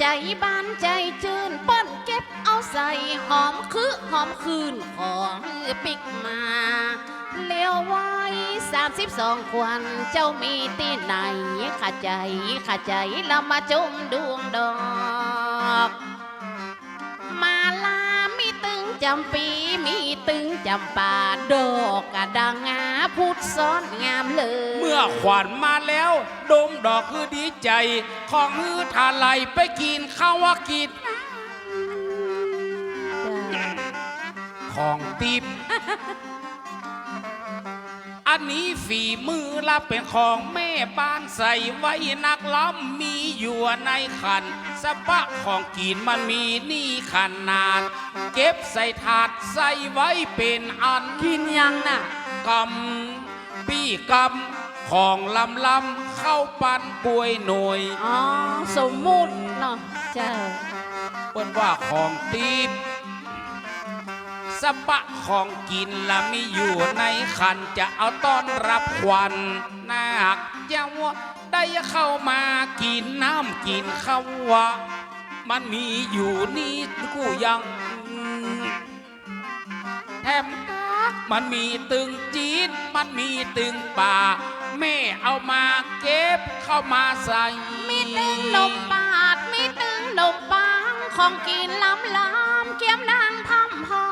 ใจบานใจจืนป้นเก็บเอาใส่หอมคือหอมคืนของปิกมาเลี้ยวไว้สามสิบสองควันเจ้ามีที่ไหนขาใจขาใจแล้วมาจุ่มดวงดอก มาลามีตึงจำปีมีตึงจำป่าดอกกระดังงา พุดซ้อนงามเลย เมื่อขวัญมาแล้ว ดมดอกคือดีใจ ของฮือทาไลไปกินข้าวกินของติบ อันนี้ฝีมือละเป็นของแม่บ้านใส่ไว้นักล้ำมีอยู่ในขัน สะปะของกินมันมีนี่ขนาด เก็บใส่ถาดใส่ไว้เป็นอันกินยังน่ะ กำปี้กำของลำลำเข้าปันกล้วยหน่วยอ๋อ สมมุติเนาะเจ้าเปิ้นว่าของตีบสะปะของกินละมีอยู่ในขันจะเอาต้อนรับควันนาคเจ้าได้เข้ามากินน้ำกินข้าววะมันมีอยู่นี่กูยังแถมกัก มันมีตึงจีนมันมีตึงป่า แม่เอามาเก็บเข้ามาใส่ มีตึงนมปาด มีตึงนมปังของกินล้ำล้ำเกี๊ยมนางทำหอ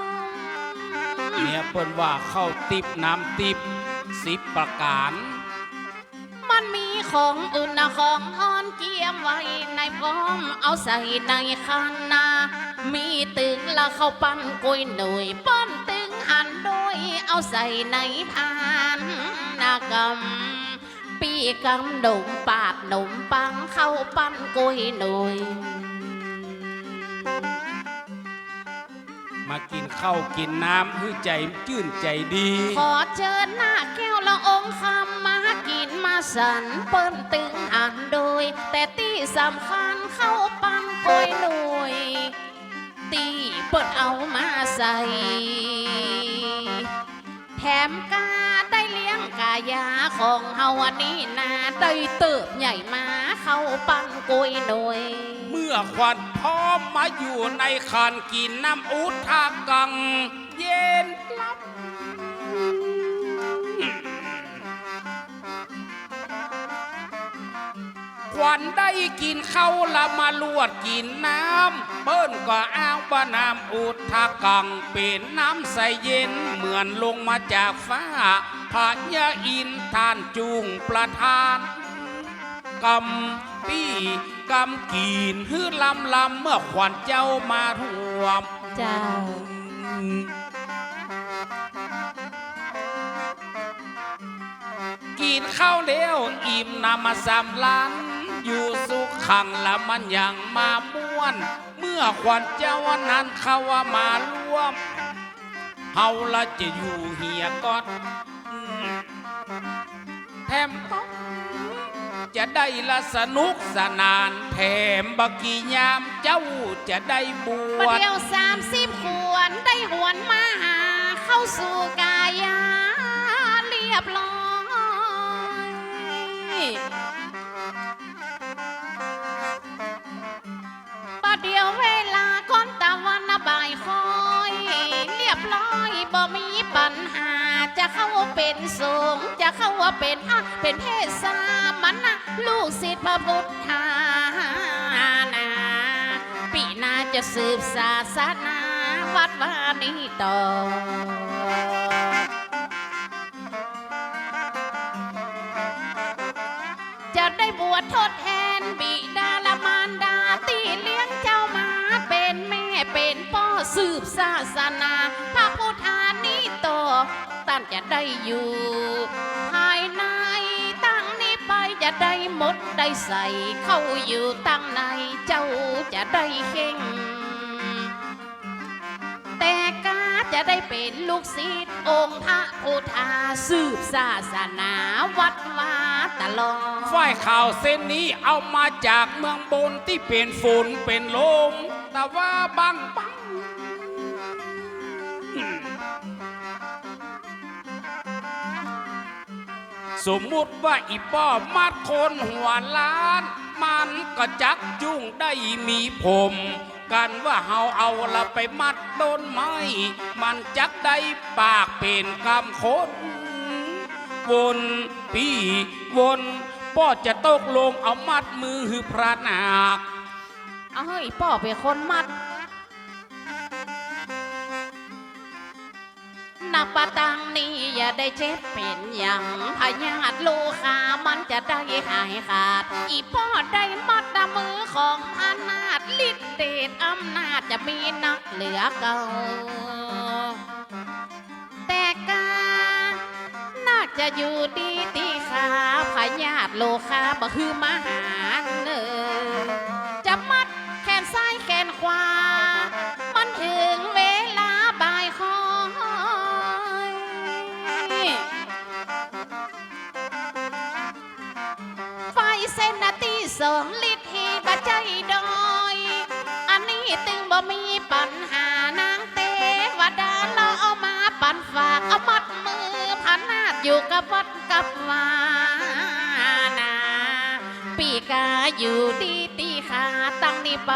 มเนี่ยเปิ้นว่าเข้าติบน้ำติบสิบประการ มันมีของอื่นนะของอ่อนเกียมไว้ในพร้อมเอาใส่ในคันนา มีตึงละเข้าปั้นกุยหน่วยป้ อนตึงหันโดยเอาใส่ในพานนากำปีกำหนมปาดหนมปังเข้าปั้นกุยหน่วยมากินข้าวกินน้ำให้ใจชื่นใจดี ขอเชิญหน้าแก้วละองค์คำมากินมาสันเปิ้นตึงอ่านโดย แต่ที่สำคัญเข้าปันกอยหน่วยตีเปิ้นเอามาใส่แถ มกาได้เลี้ยงกายาของเฮาอันนี้นาได้เติบใหญ่มาเข้าปันกอยหน่วยเมื่อควันพร้อมมาอยู่ในคันกินน้ำอุทากัง เย็นลับควันได้กินเข้าละมาลวดกินน้ำ เปิ้นก็อ้างว่าน้ำอุทากังเป็นน้ำใสเย็นเหมือนลงมาจากฟ้าพระยาอินท่านจูงประทานกำปี้กำกีนฮือลำลำเมื่อขวัญเจ้ามารวมเจ้ากินข้าวแล้วอิ่มนำมาสามล้านอยู่สุขขังละมันยังมาม่วน มื่อขวัญเจ้านั้นเขาว่ามารวมเฮาละจะอยู่เหียกอดอืมแถมต้องจะได้ละสนุกสนานแถมบักกี่ยามเจ้าจะได้บประวชเดียวสามสิบขวนได้หวนมาหาเข้าสู่กายาเรียบร้อย เข้าเป็นสงฆ์จะเข้าว่าเป็นอะเป็นเทศสามันนะลูกศิษย์พระพุทธานาปีนาจะสืบศาสนาวัดวานีต่อจะได้บวชทดแทนบิดาละมารดาตีเลี้ยงเจ้ามาเป็นแม่เป็นพ่อสืบศาสนา พระพุทธานิโต ตั้งจะได้อยู่ ภายในตั้งนี้ไปจะได้หมดได้ใส่เข้าอยู่ตั้งในเจ้าจะได้เข่ง แต่กาจะได้เป็นลูกศิษย์องค์พระพุทธาสืบศาสนาวัดมาตลอดฝ้ายข่าวเส้นนี้เอามาจากเมืองบนที่เป็นฝุ่นเป็นลมแต่ว่าบางปัง สมมุติว่าอีป้อมัดคนหัวล้าน มันก็จักจุ้งได้มีผม กันว่าเฮาเอาละไปมัดต้นไม้ มันจักได้ปากเป็นคำคนวนปีวนป้อจะตกลงเอามัดมือหือพระนาคเอาเฮ้ยป่อเป็นคนมัด นับปะตังนี้อย่าได้เจ็บเป็นอย่างพยาธิลูกามันจะได้หายขาด อีพ่อได้มัดมือของอนาถฤทธิเดชอำนาจจะมีนักเหลือเก่าแต่กาน่าจะอยู่ดีตีขาพยาธิโลคาบ่คือมาหาเนอ สองลิตรฮีบะใจดอย อันนี้ตึงบ่มีปัญหานางเตวดาเราเอามาปันฝากเอามัดมือพันนาดอยู่กับวัดกับวานาปีกาอยู่ดีตีขาตั้งนี้ไป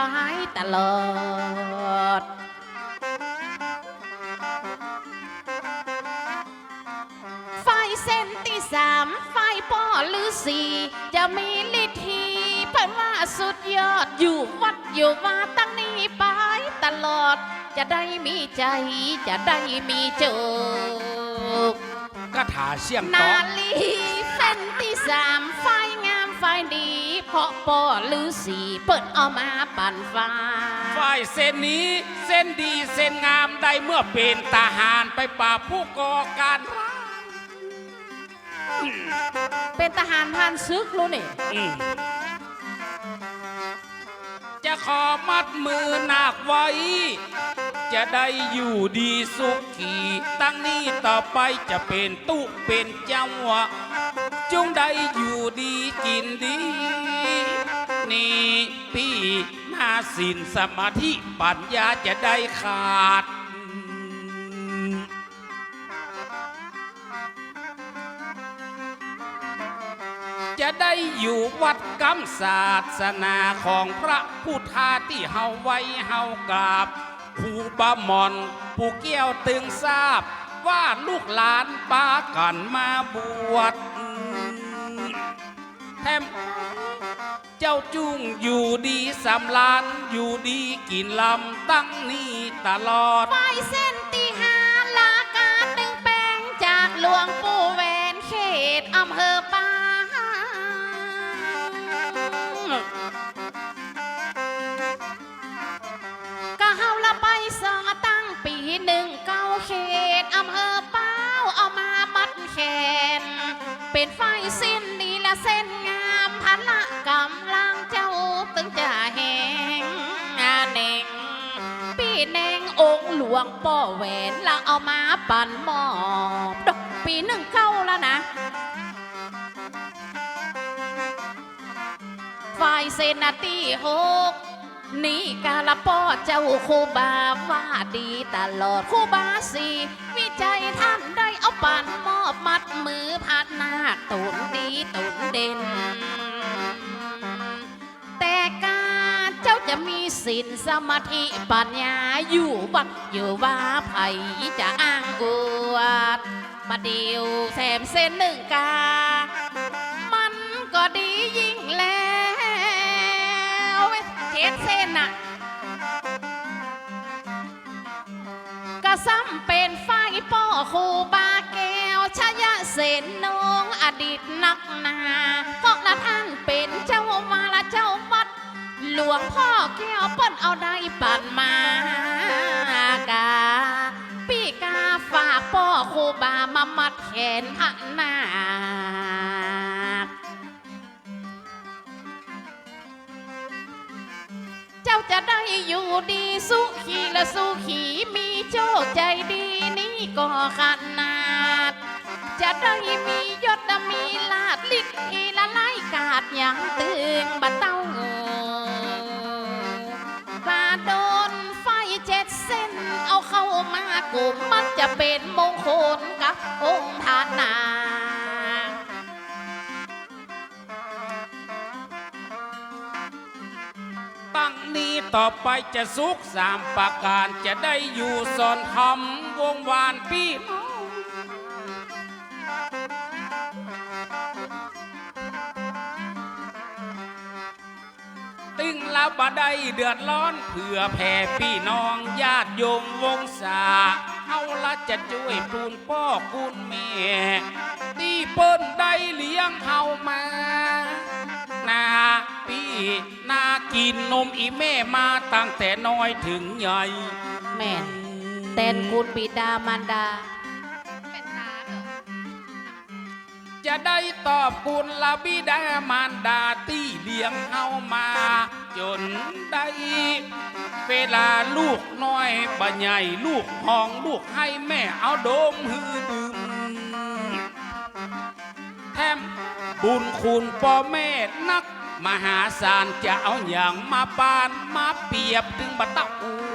ตลอดไฟเส้นที่สามไฟป้อหรือสี่จะมีลิ ทธีเพิ่นว่าสุดยอดอยู่วัดอยู่ว่าตั้งนี้ไปตลอด จะได้มีใจ จะได้มีโจกก็ถาเสี่ยงต่นาอลีเส้นที่สามไฟงามไฟดี เพราะป้อหรือสี่เปิดเอามาปั่นไฟฝ่ายเส้นนี้เส้นดีเส้นงามได้เมื่อเป็นทหารไปปราบผู้ก่อการร้ายเป็นทหารผ่านซึกรู้นี่อืม จะขอมัดมือนาคไว้ จะได้อยู่ดีสุขีตั้งนี้ต่อไปจะเป็นตุเป็นเจ้าวะจงได้อยู่ดีกินดี นี่พี่นาสินสมาธิปัญญาจะได้ขาด จะได้อยู่วัดกำศาสนาของพระพุทธาที่เฮาไว้เฮากราบผู้บาหมอนผู้เกี้ยวตึงทราบ ว่าลูกหลานปากันมาบวชแถมเจ้าจุ้งอยู่ดีสำลานอยู่ดีกินลำตั้งนี้ตลอดไฟเส้นตีหาลากาตึงแปงจากหลวง ละเส้นงามพันละกำลังเจ้าตึงจะแหงอาเน่งปีแนงองค์หลวงป่อแหวนล้วเอามาปั่นหมอบดอกปีหนึ่งเข้าแล้วนะฝ่ายเซนาตีหกนี่กาละป้อเจ้าคูบาว่าดีตลอดคูบาสีวิจัยท่านได้ ปั่นมอบมัดมือพัดหน้าคตุนดีตุนเด่น แต่การเจ้าจะมีศีลสมาธิปัญญาอยู่บัดอยู่ว่าไผจะอ้างอวดมาเดียวแถมเส้นหนึ่งกา มันก็ดียิ่งแล้วเว้ยเจ็ดเส้นน่ะก็ซ้ำเป็นไฟป้อครูบาแก้ว ชยเสนนองอดีตนักหนาก็ละท่านเป็นเจ้ามาละเจ้าวัดหลวงพ่อแก้วเปิ้นเอาได้ปั่นมากาปีกาฝากป้อครูบามามัดแขนพระนาเจ้าจะได้อยู่ดีสุขีและสุขีมีโชคใจดีนี่ก็ขันา จะได้มียศมีลาดลิทีละไล่กาดอย่างตึงบัดเต้าฝ่าโดนไฟเจ็ดเส้น เอาเข้ามากลุ่มมันจะเป็นมงคลกับองค์ทานนาตั้งนี้ต่อไปจะสุขสามประการจะได้อยู่สอนทำวงวานพี่ บาได้เดือดร้อนเพื่อแผ่พี่น้องญาติโยมวงศาเอาละจะช่วยปูนพ่อกุนแม่ที่เปิ้นได้เลี้ยงเฮามานาพี่นากินนมอีแม่มาตั้งแต่น้อยถึงใหญ่ แม่นแตนคุณบิดามารดา จะได้ตอบคุณละบิดามารดาที่เลี้ยงเฮามา จนได้เวลาลูกน้อยบะใหญ่ลูกห้องลูกให้แม่เอาโดมฮือดื่มแถมบุญคุณพ่อแม่นัก มหาศาลจะเอาอย่างมาปานมาเปรียบถึงบัตเตา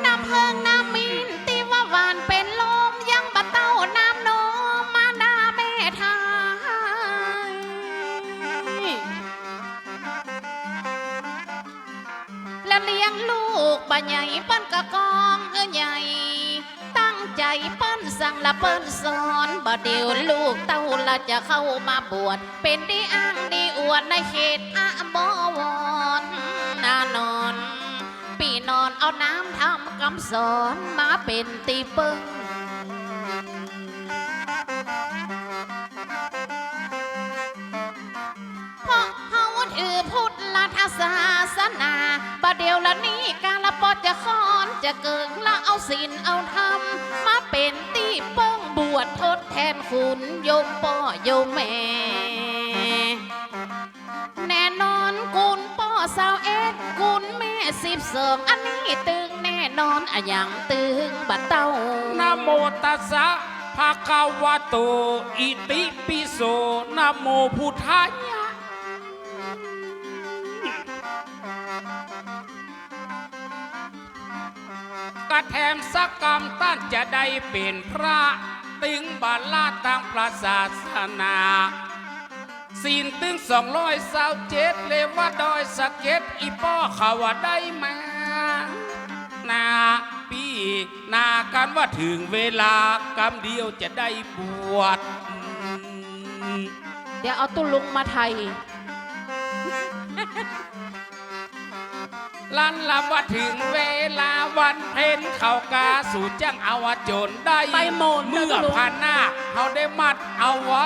น้ำเพิงน้ำมิ บะใหญ่ปั้นกะกองเออใหญ่ ตั้งใจปั้นสั่งละเปิ้นสอนบ่เดียวลูกเต้าละจะเข้ามาบวชเป็นดีอ้างดีอวดในเขตอาบวรนานอน ปีนอนเอาน้ำทำคำสอนมาเป็นตีปึง ศาสนาประเดี๋ยวละนี้การละปอจะคอนจะเกิงละเอาศีลเอาธรรมมาเป็นตีปิ้งบวชทดแทนคุณโยมพ่อโยมแม่ แน่นอนกุลป้อสาวเอ็ดกุลแม่สิบสองอันนี้ตึงแน่นอนอะอย่างตึงบัดเต้านะโมตัสสะภะคะวะโตอิติปิโสนะโมพุทธาย กระแถมสักกรรมต้านจะได้เป็นพระตึงบาลาตังพระศาสนาศีลตึงสองร้อยสาวเจ็ดเลว่าดอยสะเก็ดอีป้อเขาว่าได้มานาพี่นากันว่าถึงเวลากรรมเดียวจะได้บวชเดี๋ยวเอาตุลุงมาไทย ลันลำว่าถึงเวลาวันเพ็ญเขากาสู่จ้างอาวาโจนได้ไปโมนเมื่อนะลูกพันหน้าเขาได้มัดเอาไว้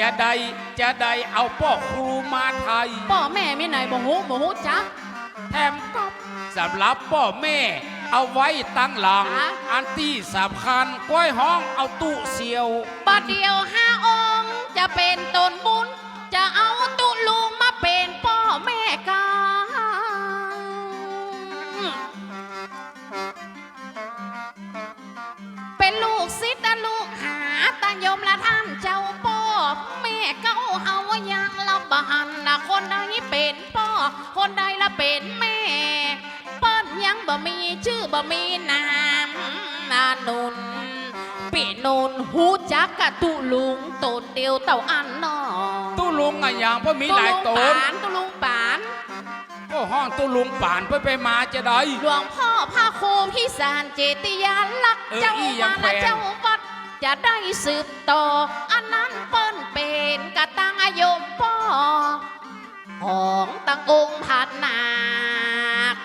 จะได้จะได้เอาพ่อครูมาไทยพ่อแม่ไม่ไหนบ่ฮู้บ่ฮู้จักแถมก็สำหรับพ่อแม่ เอาไว้ตั้งหลังฮะอันที่สำคัญก้อยห้องเอาตู้เสียวบัดเดียวห้าองค์จะเป็นตนบุญ คนใดเป็นพ่อ คนใดละเป็นแม่เปิ้นยังบ่มีชื่อบ่มีนามนานุนปีนูนหูจักกะตุลุงตนเดียวเต่าอันนอตู้ลุงอะอย่างพ่อมีหลายตตุลุงนปานตุลุงปานก็ห้องตู้ลุงป่านไปไปมาจะได้หลวงพ่อพระครูพิสารเจติยาลักษณ์เออเจ้าอียัมางแขวและนเจ้าวัดจะได้สืบต่อ อันนั้นเปิ้นเป็นกะตังอายุพ่อ ของตังองค์พันนาค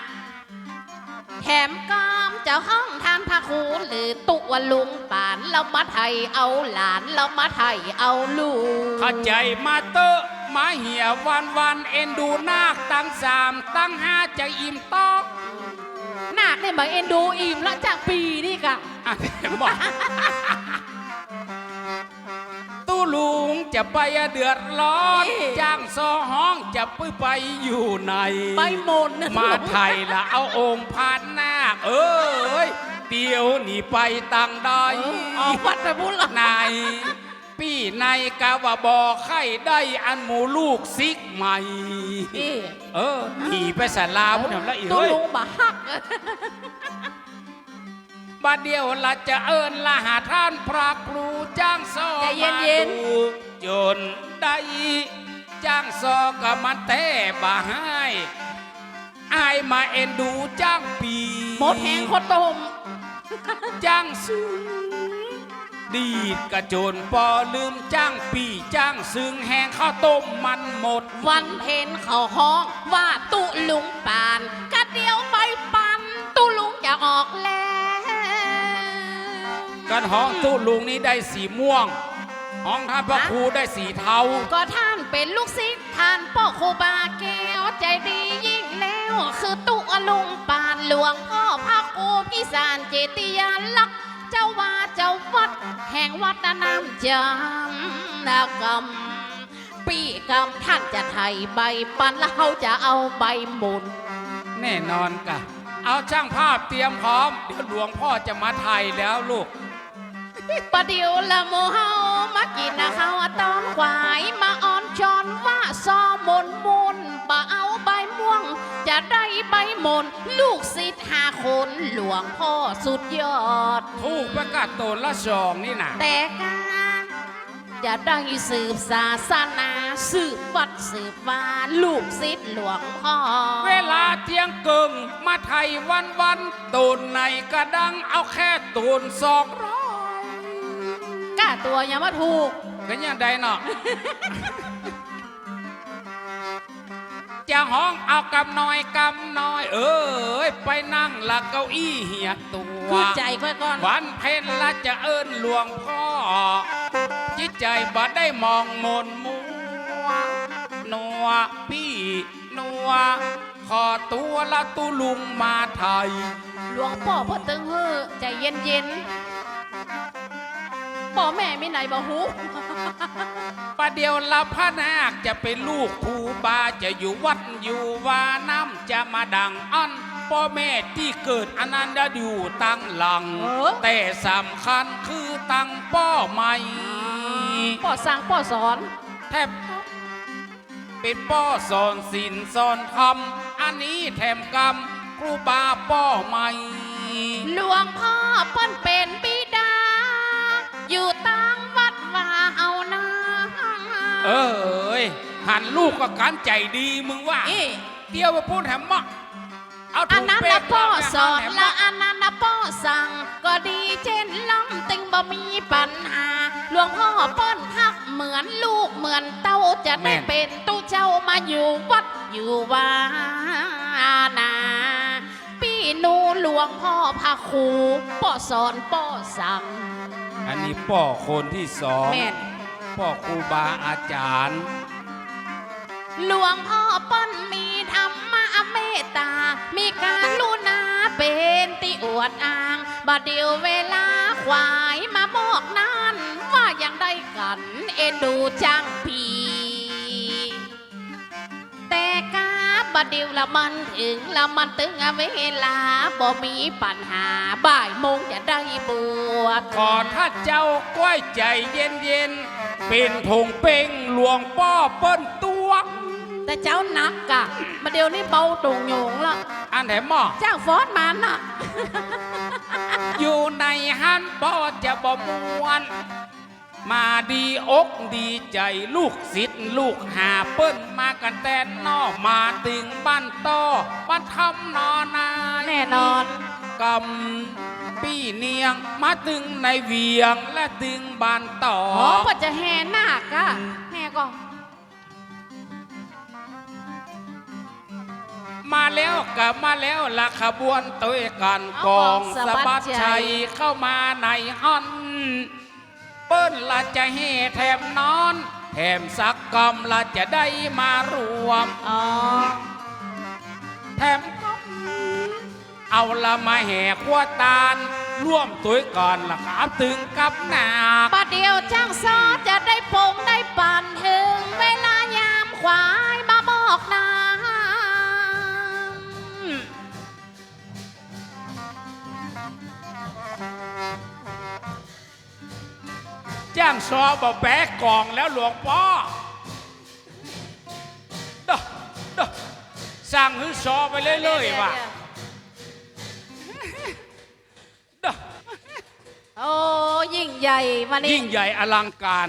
แถมกามเจ้าห้องทานพระครูหรือตุวลุงป่านเรามาไทยเอาหลานเรามาไทยเอาลูกเข้าใจมาเตอะมาเหี่ยวันวันเอ็นดูนาคตั้งสามตั้งห้าจะอิ่มต้องนาคเนี่ยบังเอ็นดูอิ่มละจากปีนี่กะอะเดี๋ยวบอก จะไปเดือดร้อนจ้างซอห้องจะไปไปอยู่ไหนไปหมดนะมาไทยละเอาองค์พานนาคเอ้ยเดียวหนีไปตังใดออกวัดไปบุญละนายพี่นายกาวาบอกไข่ได้อันหมูลูกซิกใหม่นี่เออหนีไปสาลาพุ่นทำละอีกตุเฮ้ยลุงบะฮักบัดเดียวละจะเอิญละหาท่านพระครูจ้างซอใจเย็มานๆดู จนได้จ้างซอก็มันแต่บ่ให้ไอ้มาเอ็นดูจ้างปีหมดแหงข้าวต้มจ้างซึ้งดีดกระโจนปอลืมจ้างปีจ้างซึ้งแหงข้าวต้มมันหมด วันเพ็ญเขาห้องว่าตุลุงปานกะเดียวไปปันตุลุงจะออกแล้วกันห้องตู้ลุงนี้ได้สีม่วง ห้องท่านพระฮะครูได้สีเทา ก็ท่านเป็นลูกศิษย์ท่านพ่อครูบาแก้วใจดียิ่งแล้ว คือตุลุงปานหลวงพ่อพระครูพิสารเจติยาลักษณ์เจ้าว่าเจ้าวัด แห่งวัดน้ำจำนากรรมปีกรรมท่านจะไทยใบปันแล้วเขาจะเอาใบหมุน แน่นอนกะ เอาช่างภาพเตรียมพร้อม เดี๋ยวหลวงพ่อจะมาไทยแล้วลูก ประเดี๋ยวละโมเฮามา กินนะข้าวตอนควายมาอ่อนจอนว่าซอมนมุนบ่เอาใบม่วง จะได้ใบมนลูกศิษย์ห้าคนหลวงพ่อสุดยอด ถูกประกาศตนละสองนี่นะแต่กาจะได้สืบศาสนาสืบวัดสืบวาลูกศิษย์หลวงพ่อเวลาเที่ยงเกิงมาไทยวันวันๆตูนในกระดังเอาแค่ตูนสองร้อยกล้า ตัวอย่ามาถูก ก็ยังได้เนาะ จะห้องเอากำน้อยกำน้อย เอ้ยไปนั่งละเก้าอี้เหียกตัว คือใจค่อยก่อนวันเพ็ญละจะเอิ้นหลวงพ่อ จิตใจบ่ได้มองมนมัวนัวพี่นัวขอตัวละตุลุงมาไทย หลวงพ่อพ่อตึงเฮ้อใจเย็นเย็นๆ พ่อแม่มีไหนบ่หูประเดี๋ยวละพระนาคจะเป็นลูกครูบาจะอยู่วัดอยู่วาน้ำจะมาดังอันพ่อแม่ที่เกิดอนันดาอยู่ตั้งหลังเออแต่สำคัญคือตั้งป้อใหม่พ่อสั่งพ่อสอนแทบเป็นป้อสอนศิลสอนธรรมอันนี้แถมกรรมครูบาป้อใหม่ หลวงพ่อเพิ่นเป็นบิดา อยู่ตั้งวัดว่าเอานาเอ้ยหันลูกก็การใจดีมึงว่า เอ๊ะเตี้ยวไปพูดแถมมะเอาอัถุนงนั้นเป๊นะกพ่อเาสอนแถมและมะอันนั้นนะพ่อสั่ง ก็ดีเช่นล้ำติงบ่มีปัญหาหลวงพ่อป้อนฮักเหมือนลูกเหมือนเต้าจะได้เป็นตู้เจ้ามาอยู่วัดอยู่วานาพี่หนูหลวงพ่อพระครูป้อสอนป้อสั่ง อันนี้ป้อคนที่สองแม่นป้อครูบาอาจารย์ หลวงพ่อป้อนมีธรรมะเมตตา มีการลุนาเป็นติอวดอ้างบัดเดียวเวลาควายมาบอกนั้น ว่ายังได้กัน เอ็นดูจังพี บดเดียวละมันถึงละมันตึงเวลาบ่มีปัญหาบ่ายโมงจะได้บวชขอถ้าเจ้าก้อยใจเย็นเย็นๆเป็นธงเป่งหลวงป้อเปิ้นตัวแต่เจ้านักกะบัดเดี๋ยวนี่เบาตรงโยงละอันไหนหมอจ้าฟอสมันน่ะอยู่ในหันป้อจะบ่มวน มาดีอกดีใจลูกศิษย์ลูกหาเปิ้นมากันแต่นอมาตึงบ้านต่อบ้านทำนอนายแน่นอนกำปี้เนียงมาตึงในเวียงและตึงบ้านต่ออ๋อพอจะแห่นาคอะแห่ก่อนมาแล้วกับมาแล้วละขบวนตัวกันกองสะบัดชัยเข้ามาในห้อนเปิ้นละจะเฮแถมนอนแถมสักกรรมละจะได้มารวมอ๋อแถมก็เอาละมาแห่ขวตาลร่วมตัวก่อนละครับตึงกับหนาคประเดี๋ยวจ้างซอจะได้พงได้ปั่นถึงเวลายามควายมาบอกนา งจ้างซอบอแปะกล่องแล้วหลวงพ่อเด้อเด้อสั่งให้ซอไปเรื่อยๆว่ะเด้อโอ้ยิ่งใหญ่วันนี้ยิ่งใหญ่อลังการ